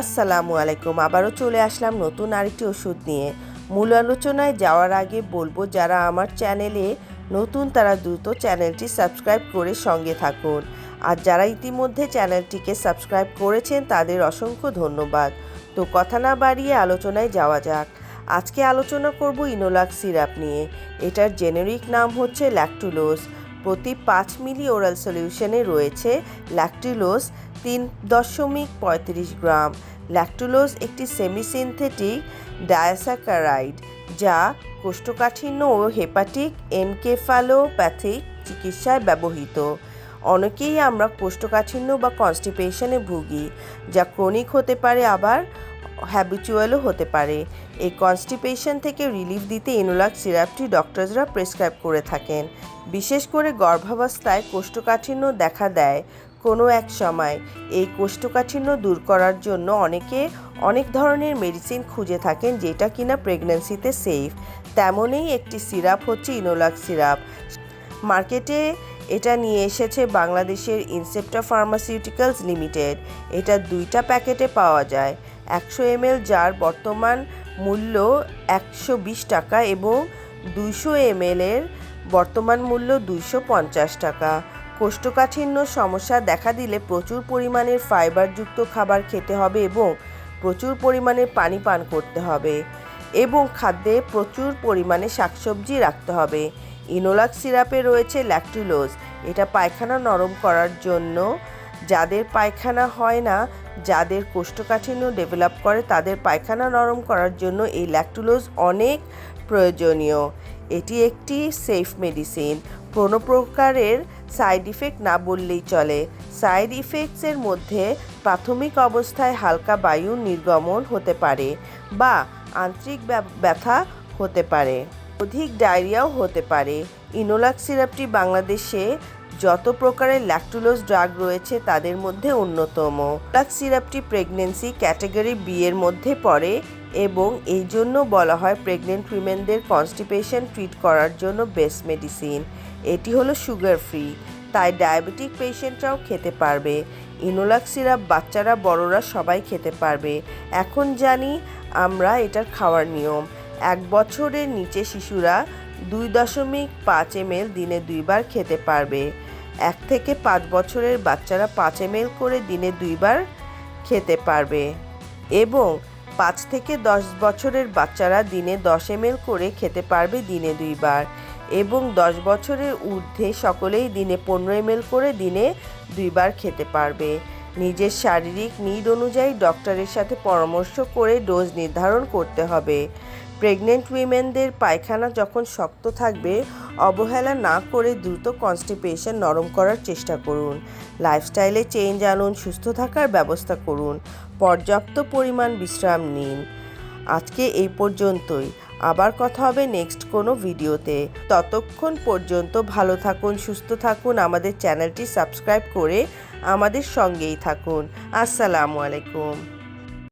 আসসালামু আলাইকুম। আবারও চলে আসলাম নতুন আরেকটি ওষুধ নিয়ে। মূল আলোচনায় যাওয়ার আগে বলব, যারা আমার চ্যানেলে নতুন, তারা দ্রুত চ্যানেলটি সাবস্ক্রাইব করে সঙ্গে থাকুন। আর যারা ইতিমধ্যে চ্যানেলটিকে সাবস্ক্রাইব করেছেন, তাদের অসংখ্য ধন্যবাদ। তো কথা না বাড়িয়ে আলোচনায় যাওয়া যাক। আজকে আলোচনা করব ইনোলাক সিরাপ নিয়ে। এটার জেনেরিক নাম হচ্ছে ল্যাকটুলোজ। প্রতি পাঁচ মিলি ওরাল সলিউশনে রয়েছে ল্যাকটুলোজ তিন দশমিক পঁয়ত্রিশ গ্রাম। ল্যাকটুলোজ একটি সেমিসিনথেটিক ডায়াসাকারাইড যা কোষ্ঠকাঠিন্য ও হেপাটিক এনকেফালোপ্যাথিক চিকিৎসায় ব্যবহৃত। অনেকেই আমরা কোষ্ঠকাঠিন্য বা কনস্টিপেশনে ভুগি, যা ক্রনিক হতে পারে, আবার হ্যাবিচুয়ালও হতে পারে। এই কনস্টিপেশন থেকে রিলিফ দিতে ইনোলাক সিরাপটি ডক্টরসরা প্রেসক্রাইব করে থাকেন। বিশেষ করে গর্ভাবস্থায় কোষ্ঠকাঠিন্য দেখা দেয় কোনো এক সময়। এই কোষ্ঠকাঠিন্য দূর করার জন্য অনেকে অনেক ধরনের মেডিসিন খুঁজে থাকেন যেটা কিনা প্রেগন্যান্সিতে সেফ তেমনই একটি সিরাপ হচ্ছে ইনোলাক সিরাপ মার্কেটে এটা নিয়ে এসেছে বাংলাদেশের ইনসেপ্টা ফার্মাসিউটিক্যালস লিমিটেড এটা দুইটা প্যাকেটে পাওয়া যায়। একশো এমএল যার বর্তমান মূল্য একশো বিশ টাকা এবং দুইশো এমএলের বর্তমান মূল্য দুইশো পঞ্চাশ টাকা। কোষ্ঠকাঠিন্য সমস্যা দেখা দিলে প্রচুর পরিমাণের ফাইবারযুক্ত খাবার খেতে হবে এবং প্রচুর পরিমাণে পানি পান করতে হবে এবং খাদ্যে প্রচুর পরিমাণে শাকসবজি রাখতে হবে। ইনোলাক সিরাপে রয়েছে ল্যাকটুলোজ। এটা পায়খানা নরম করার জন্য। যাদের পায়খানা হয় না, যাদের কোষ্ঠকাঠিন্য ডেভেলপ করে, তাদের পায়খানা নরম করার জন্য এই ল্যাকটুলোজ অনেক প্রয়োজনীয়। এটি একটি সেফ মেডিসিন কোনো প্রকারের সাইড ইফেক্ট না বললেই চলে। সাইড ইফেক্টসের মধ্যে প্রাথমিক অবস্থায় হালকা বায়ু নির্গমন হতে পারে বা আন্তরিক ব্যা- ব্যথা হতে পারে। অধিক ডায়রিয়াও হতে পারে। ইনোলাক সিরাপটি বাংলাদেশে যত প্রকারের ল্যাকটুলোজ ড্রাগ রয়েছে তাদের মধ্যে অন্যতম। লাক সিরাপটি প্রেগনেন্সি ক্যাটাগরি বি এর মধ্যে পড়ে। এবং এই জন্য বলা হয় প্রেগনেন্ট উইমেনদের কনস্টিপেশন ট্রিট করার জন্য বেস্ট মেডিসিন এটি হলো সুগার ফ্রি তাই ডায়াবেটিক পেশেন্টরাও খেতে পারবে। ইনোলাক সিরাপ বাচ্চারা, বড়রা সবাই খেতে পারবে। এখন জানি আমরা এটার খাওয়ার নিয়ম। এক বছরের নিচে শিশুরা দুই দশমিক পাঁচ এমএল দিনে দুইবার খেতে পারবে। এক থেকে পাঁচ বছরের বাচ্চারা পাঁচ এমএল করে দিনে দুইবার খেতে পারবে। এবং পাঁচ থেকে দশ বছরের বাচ্চারা দিনে দশ এম করে খেতে পারবে দিনে দুইবার এবং দশ বছরের ঊর্ধ্বে সকলেই দিনে পনেরো এম করে দিনে দুইবার খেতে পারবে। নিজের শারীরিক নিড অনুযায়ী ডক্টরের সাথে পরামর্শ করে ডোজ নির্ধারণ করতে হবে। প্রেগনেন্ট উইমেনদের পায়খানা যখন শক্ত থাকবে, অবহেলা না করে দ্রুত কনস্টিপেশন নরম করার চেষ্টা করুন। লাইফস্টাইলে চেঞ্জ আনুন, সুস্থ থাকার ব্যবস্থা করুন। পর্যাপ্ত পরিমাণ বিশ্রাম নিন। আজকে এই পর্যন্তই। আবার কথা হবে নেক্সট কোনো ভিডিওতে। ততক্ষণ পর্যন্ত ভালো থাকুন, সুস্থ থাকুন, আমাদের চ্যানেলটি সাবস্ক্রাইব করে আমাদের সঙ্গেই থাকুন। আসসালামু আলাইকুম।